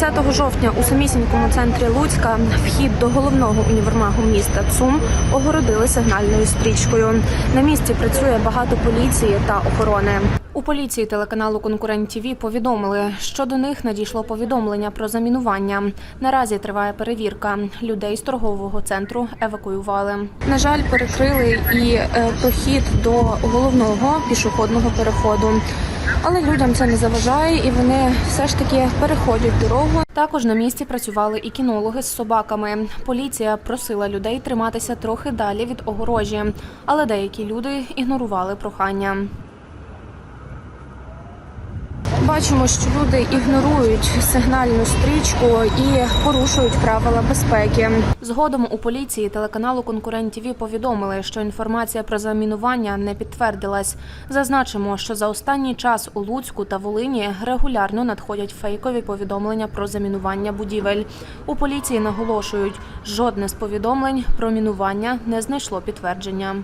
20 жовтня у самісінькому центрі Луцька вхід до головного універмагу міста ЦУМ огородили сигнальною стрічкою. На місці працює багато поліції та охорони. У поліції телеканалу Конкурент ТВ повідомили, що до них надійшло повідомлення про замінування. Наразі триває перевірка. Людей з торгового центру евакуювали. На жаль, перекрили і е, прохід до головного пішохідного переходу. Але людям це не заважає, і вони все ж таки переходять дорогу. Також на місці працювали і кінологи з собаками. Поліція просила людей триматися трохи далі від огорожі, але деякі люди ігнорували прохання. Бачимо, що люди ігнорують сигнальну стрічку і порушують правила безпеки. Згодом у поліції телеканалу Конкурент ТВ повідомили, що інформація про замінування не підтвердилась. Зазначимо, що за останній час у Луцьку та Волині регулярно надходять фейкові повідомлення про замінування будівель. У поліції наголошують, жодне з повідомлень про мінування не знайшло підтвердження.